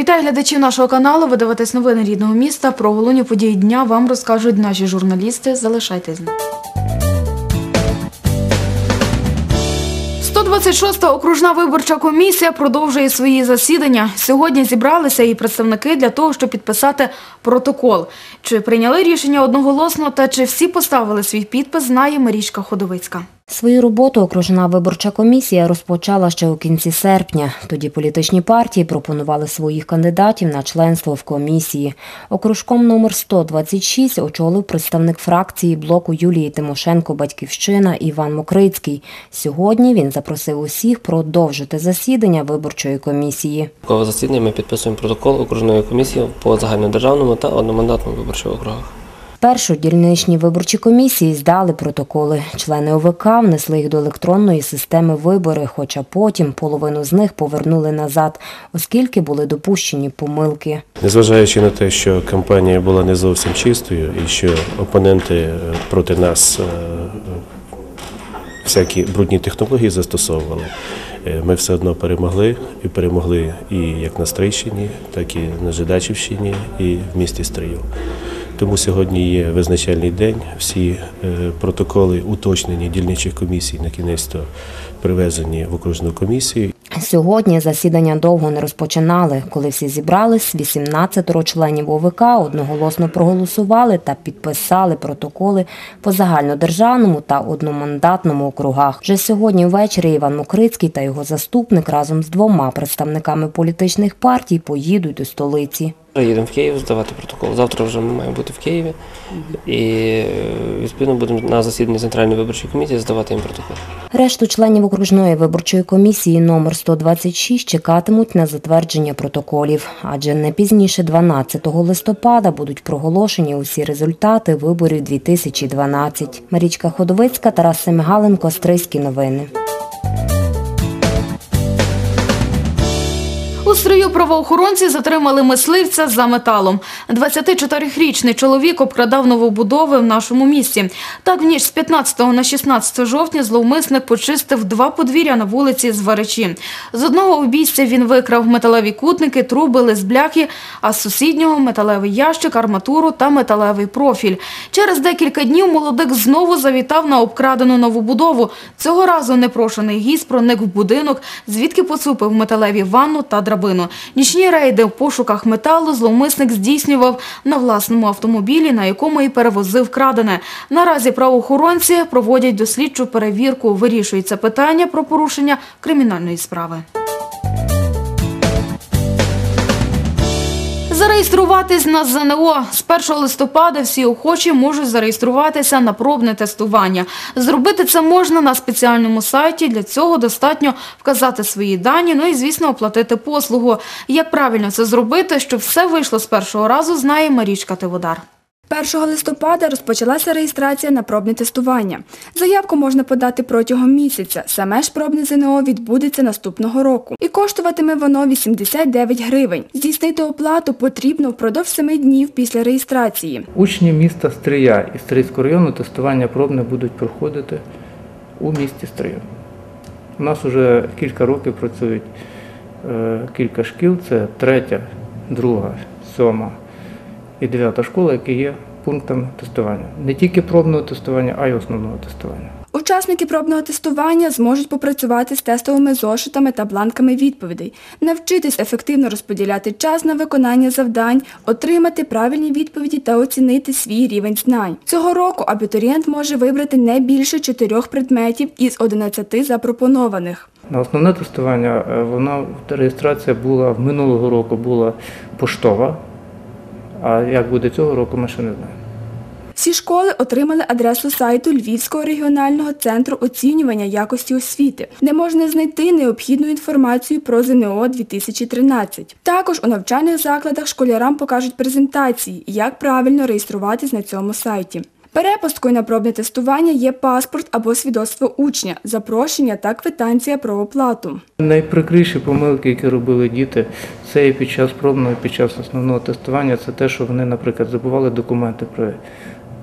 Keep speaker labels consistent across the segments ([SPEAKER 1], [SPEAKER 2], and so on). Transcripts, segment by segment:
[SPEAKER 1] Вітаю глядачів нашого каналу. Ви дивитесь новини рідного міста. Про головні події дня вам розкажуть наші журналісти. Залишайтесь з нами. 126-та окружна виборча комісія продовжує свої засідання. Сьогодні зібралися і представники для того, щоб підписати протокол. Чи прийняли рішення одноголосно та чи всі поставили свій підпис, знає Марічка Ходовицька.
[SPEAKER 2] Свою роботу окружна виборча комісія розпочала ще у кінці серпня. Тоді політичні партії пропонували своїх кандидатів на членство в комісії. Окружком номер 126 очолив представник фракції блоку Юлії Тимошенко Батьківщина Іван Мокрицький. Сьогодні він запросив усіх продовжити засідання виборчої комісії.
[SPEAKER 3] Засідання ми підписуємо протокол окружної комісії по загальнодержавному та одномандатному виборчих округах.
[SPEAKER 2] Першу дільничні виборчі комісії здали протоколи. Члени ОВК внесли їх до електронної системи вибори, хоча потім половину з них повернули назад, оскільки були допущені помилки.
[SPEAKER 4] Незважаючи на те, що кампанія була не зовсім чистою і що опоненти е, проти нас е, всякі брудні технології застосовували, е, ми все одно перемогли і перемогли і як на Стрийщині, так і на Жидачівщині, і в місті Стрию. Тому сьогодні є визначальний день. Всі е, протоколи уточнені дільничих комісій на кінець то привезені в окружну комісію.
[SPEAKER 2] Сьогодні засідання довго не розпочинали. Коли всі зібрались, 18 членів ОВК одноголосно проголосували та підписали протоколи по загальнодержавному та одномандатному округах. Вже сьогодні ввечері Іван Мокрицький та його заступник разом з двома представниками політичних партій поїдуть до столиці.
[SPEAKER 3] Їдемо в Київ здавати протокол. Завтра вже ми маємо бути в Києві і відповідно будемо на засіданні центральної виборчої комісії здавати їм протокол.
[SPEAKER 2] Решту членів окружної виборчої комісії номер 126 чекатимуть на затвердження протоколів, адже не пізніше 12 листопада будуть проголошені усі результати виборів 2012. Марічка Ходовицька, Тарас Семигаленко, Стрийські новини.
[SPEAKER 1] У стрию правоохоронці затримали мисливця за металом. 24-річний чоловік обкрадав новобудови в нашому місті. Так, в ніч з 15 на 16 жовтня зловмисник почистив два подвір'я на вулиці Зваричі. З одного обійстя він викрав металеві кутники, труби, лист бляхи, а з сусіднього металевий ящик, арматуру та металевий профіль. Через декілька днів молодик знову завітав на обкрадену новобудову. Цього разу непрошений гість проник в будинок, звідки поцупив металеві ванну та драбину. Нічні рейди в пошуках металу зловмисник здійснював на власному автомобілі, на якому і перевозив крадене. Наразі правоохоронці проводять дослідчу перевірку. Вирішується питання про порушення кримінальної справи. Зареєструватись на ЗНО з 1 листопада всі охочі можуть зареєструватися на пробне тестування. Зробити це можна на спеціальному сайті. Для цього достатньо вказати свої дані, ну і звісно оплатити послугу. Як правильно це зробити, щоб все вийшло з першого разу, знає Марічка Тиводар.
[SPEAKER 5] 1 листопада розпочалася реєстрація на пробне тестування. Заявку можна подати протягом місяця. Саме ж пробне ЗНО відбудеться наступного року. І коштуватиме воно 89 гривень. Здійснити оплату потрібно впродовж 7 днів після реєстрації.
[SPEAKER 6] Учні міста Стрия і Стрийського району тестування пробне будуть проходити у місті Стрия. У нас вже кілька років працюють е, кілька шкіл, це третя, друга, сьома і дев'ята школа, які є пунктами тестування. Не тільки пробного тестування, а й основного тестування.
[SPEAKER 5] Учасники пробного тестування зможуть попрацювати з тестовими зошитами та бланками відповідей, навчитись ефективно розподіляти час на виконання завдань, отримати правильні відповіді та оцінити свій рівень знань. Цього року абітурієнт може вибрати не більше чотирьох предметів із 11 запропонованих.
[SPEAKER 6] На основне тестування е, вона реєстрація була в минулого року була поштова. А як буде цього року, ми ще не знаємо.
[SPEAKER 5] Всі школи отримали адресу сайту Львівського регіонального центру оцінювання якості освіти, де можна знайти необхідну інформацію про ЗНО 2013. Також у навчальних закладах школярам покажуть презентації, як правильно реєструватись на цьому сайті. Перепусткою на пробне тестування є паспорт або свідоцтво учня, запрошення та квитанція про оплату.
[SPEAKER 6] Найприкріші помилки, які робили діти, це і під час пробного, і під час основного тестування, це те, що вони, наприклад, забували документи при,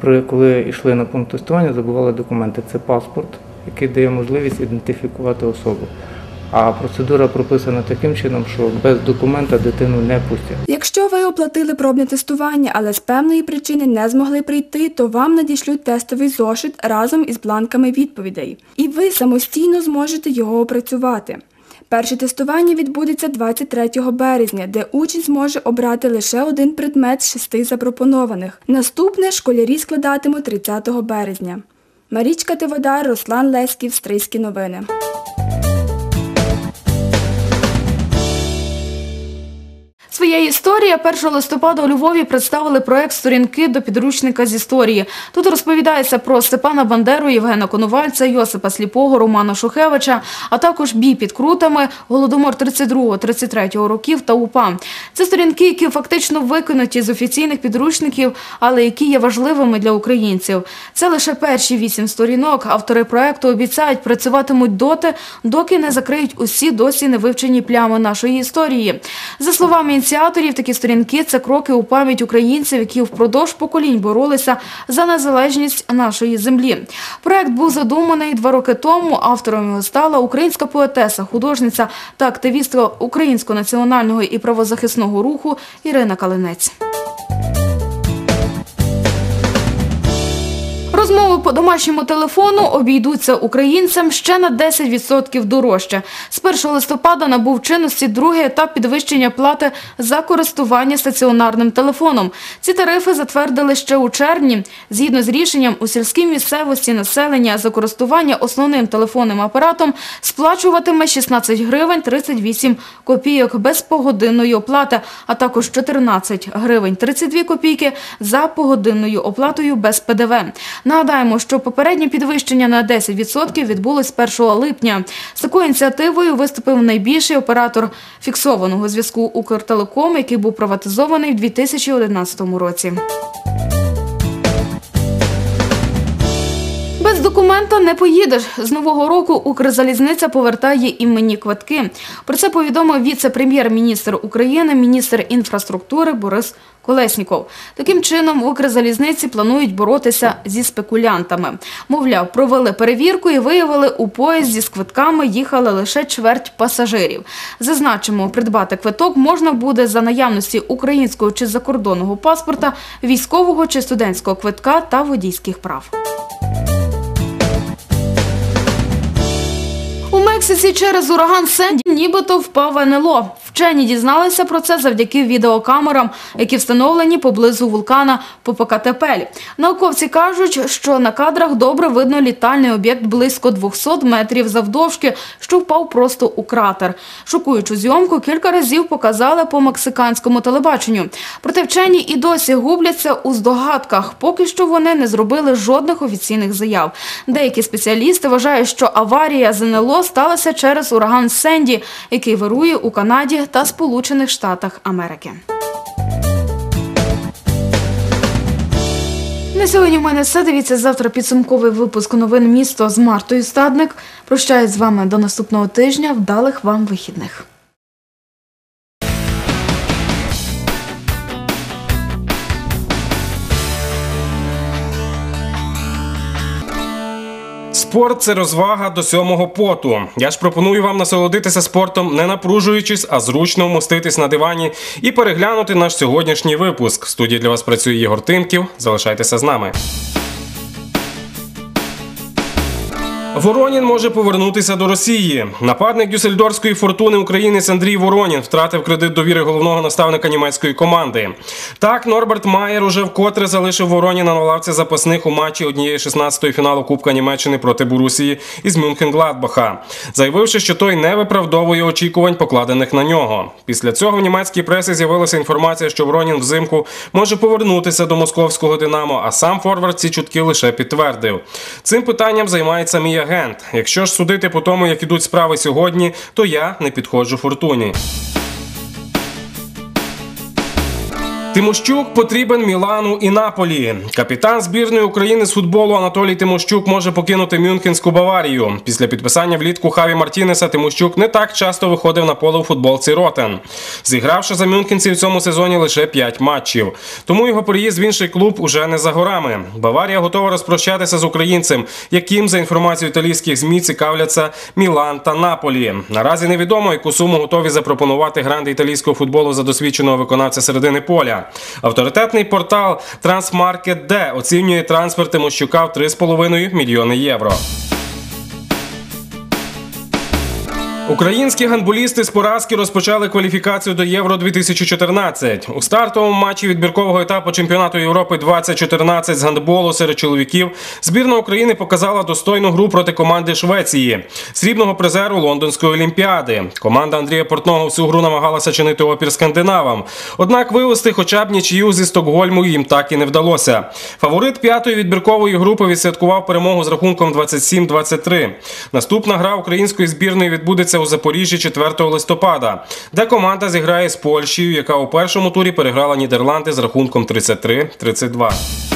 [SPEAKER 6] при коли йшли на пункт тестування, забували документи. Це паспорт, який дає можливість ідентифікувати особу. А процедура прописана таким чином, що без документа дитину не пустять.
[SPEAKER 5] Якщо ви оплатили пробне тестування, але з певної причини не змогли прийти, то вам надішлють тестовий зошит разом із бланками відповідей. І ви самостійно зможете його опрацювати. Перше тестування відбудеться 23 березня, де учень зможе обрати лише один предмет з шести запропонованих. Наступне школярі складатимуть 30 березня. Марічка Тиводар, Руслан Леськів, Стрийські новини.
[SPEAKER 1] Своєї історії 1 листопада у Львові представили проект «Сторінки до підручника з історії». Тут розповідається про Степана Бандеру, Євгена Конувальця, Йосипа Сліпого, Романа Шухевича, а також бій під крутами, Голодомор 32-33 років та УПА. Це сторінки, які фактично викинуті з офіційних підручників, але які є важливими для українців. Це лише перші вісім сторінок. Автори проекту обіцяють працюватимуть доти, доки не закриють усі досі не вивчені плями нашої історії. За словами ініціаторів, такі сторінки це кроки у пам'ять українців, які впродовж поколінь боролися за незалежність нашої землі. Проект був задуманий два роки тому. Автором його стала українська поетеса, художниця та активістка українського національного і правозахисного руху Ірина Калинець. Розмови по домашньому телефону обійдуться українцям ще на 10% дорожче. З 1 листопада набув чинності другий етап підвищення плати за користування стаціонарним телефоном. Ці тарифи затвердили ще у червні. Згідно з рішенням, у сільській місцевості населення за користування основним телефонним апаратом сплачуватиме 16 гривень 38 копійок без погодинної оплати, а також 14 гривень 32 копійки за погодинною оплатою без ПДВ. Нагадаємо, що попереднє підвищення на 10% відбулось 1 липня. З такою ініціативою виступив найбільший оператор фіксованого зв'язку Укртелеком, який був приватизований в 2011 році. Документа не поїдеш. З нового року Укрзалізниця повертає іменні квитки. Про це повідомив віце-прем'єр-міністр України, міністр інфраструктури Борис Колесніков. Таким чином, Укрзалізниці планують боротися зі спекулянтами. Мовляв, провели перевірку і виявили, у поїзді з квитками їхали лише чверть пасажирів. Зазначимо, придбати квиток можна буде за наявності українського чи закордонного паспорта, військового чи студентського квитка та водійських прав. Мексиці через ураган Сенді нібито впав НЛО. Вчені дізналися про це завдяки відеокамерам, які встановлені поблизу вулкана Попокатепель. Науковці кажуть, що на кадрах добре видно літальний об'єкт близько 200 метрів завдовжки, що впав просто у кратер. Шокуючу зйомку кілька разів показали по мексиканському телебаченню. Проте вчені і досі губляться у здогадках. Поки що вони не зробили жодних офіційних заяв. Деякі спеціалісти вважають, що аварія з НЛО сталася через ураган Сенді, який вирує у Канаді та Сполучених Штатах Америки. На сьогодні в мене все. Дивіться завтра підсумковий випуск новин місто з Мартою Стадник. Прощаюсь з вами до наступного тижня. Вдалих вам вихідних.
[SPEAKER 7] Спорт це розвага до сьомого поту. Я ж пропоную вам насолодитися спортом, не напружуючись, а зручно вмоститись на дивані і переглянути наш сьогоднішній випуск. В студії для вас працює Ігор Тимків. Залишайтеся з нами. Воронін може повернутися до Росії. Нападник Дюссельдорфської фортуни українець Андрій Воронін втратив кредит довіри головного наставника німецької команди. Так, Норберт Маєр уже вкотре залишив Вороніна на лавці запасних у матчі однієї 16-ї фіналу Кубка Німеччини проти Борусії із Мюнхен-Гладбаха, заявивши, що той не виправдовує очікувань, покладених на нього. Після цього в німецькій пресі з'явилася інформація, що Воронін взимку може повернутися до московського Динамо, а сам Форвард ці чутки лише підтвердив. Цим питанням займається мій агент. Якщо ж судити по тому, як ідуть справи сьогодні, то я не підходжу фортуні. Тимощук потрібен Мілану і Наполі. Капітан збірної України з футболу Анатолій Тимощук може покинути Мюнхенську Баварію. Після підписання влітку Хаві Мартінеса Тимощук не так часто виходив на поле у футболці Ротен, зігравши за мюнхенців в цьому сезоні лише 5 матчів. Тому його переїзд в інший клуб уже не за горами. Баварія готова розпрощатися з українцем, яким за інформацією італійських змі цікавляться Мілан та Наполі. Наразі невідомо, яку суму готові запропонувати гранди італійського футболу за досвідченого виконавця середини поля. Авторитетний портал Transmarket.D оцінює трансфер Тимощука в 3,5 мільйони євро. Українські гандболісти з поразки розпочали кваліфікацію до Євро 2014. У стартовому матчі відбіркового етапу чемпіонату Європи 2014 з гандболу серед чоловіків збірна України показала достойну гру проти команди Швеції, срібного призеру Лондонської олімпіади. Команда Андрія Портного всю гру намагалася чинити опір скандинавам. Однак вивести хоча б нічию зі Стокгольму їм так і не вдалося. Фаворит п'ятої відбіркової групи відсвяткував перемогу з рахунком 27-23. Наступна гра української збірної відбудеться у Запоріжжі 4 листопада, де команда зіграє з Польщею, яка у першому турі переграла Нідерланди з рахунком 33-32.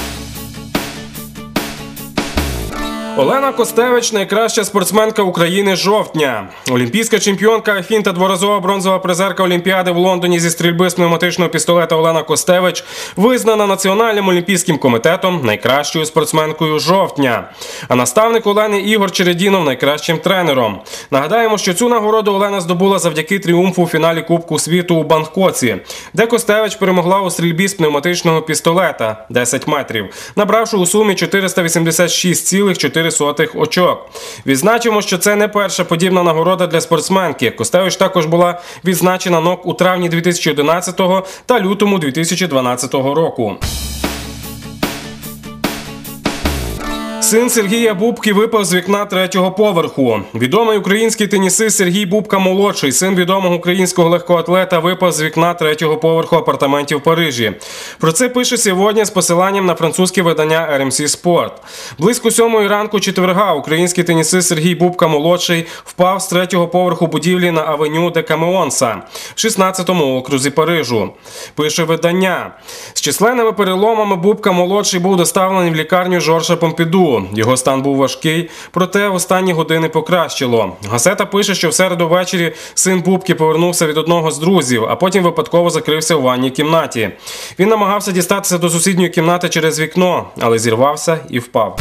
[SPEAKER 7] Олена Костевич найкраща спортсменка України жовтня. Олімпійська чемпіонка Афін та дворазова бронзова призерка Олімпіади в Лондоні зі стрільби з пневматичного пістолета Олена Костевич визнана Національним олімпійським комітетом найкращою спортсменкою жовтня. А наставник Олени Ігор Чередінов найкращим тренером. Нагадаємо, що цю нагороду Олена здобула завдяки тріумфу у фіналі Кубку світу у Бангкоці, де Костевич перемогла у стрільбі з пневматичного пістолета 10 метрів, набравши у сумі 486,4 очок. Відзначимо, що це не перша подібна нагорода для спортсменки. Костевич також була відзначена НОК у травні 2011 та лютому 2012 року. Син Сергія Бубки випав з вікна третього поверху. Відомий український тенісист Сергій Бубка молодший, син відомого українського легкоатлета, випав з вікна третього поверху апартаментів в Парижі. Про це пише сьогодні з посиланням на французьке видання RMC Sport. Близько сьомої ранку четверга український тенісист Сергій Бубка молодший впав з третього поверху будівлі на авеню де Камеонса в 16-му окрузі Парижу. Пише видання. З численними переломами Бубка молодший був доставлений в лікарню Жоржа Помпіду. Його стан був важкий, проте останні години покращило. Гасета пише, що в середу ввечері син Бубки повернувся від одного з друзів, а потім випадково закрився у ванній кімнаті. Він намагався дістатися до сусідньої кімнати через вікно, але зірвався і впав.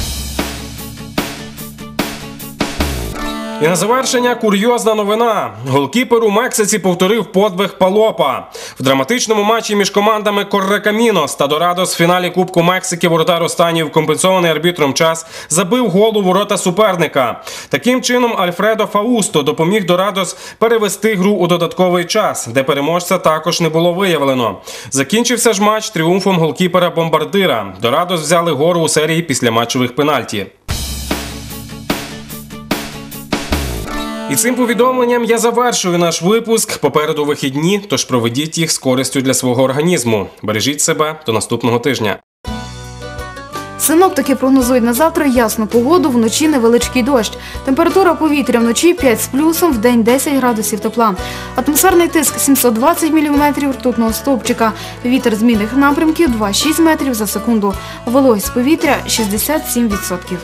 [SPEAKER 7] І на завершення курйозна новина. Голкіпер у Мексиці повторив подвиг Палопа. В драматичному матчі між командами Коррекамінос та Дорадос в фіналі Кубку Мексики воротар останній в компенсований арбітром час забив гол у ворота суперника. Таким чином Альфредо Фаусто допоміг Дорадос перевести гру у додатковий час, де переможця також не було виявлено. Закінчився ж матч тріумфом голкіпера Бомбардира. Дорадос взяли гору у серії після матчових пенальті. І цим повідомленням я завершую наш випуск. Попереду вихідні, тож проведіть їх з користю для свого організму. Бережіть себе до наступного тижня.
[SPEAKER 1] Синоптики прогнозують на завтра ясну погоду, вночі невеличкий дощ. Температура повітря вночі 5 з плюсом, в день 10 градусів тепла. Атмосферний тиск 720 мм ртутного стовпчика. Вітер змінних напрямків 2,6 метрів за секунду. Вологість повітря 67%.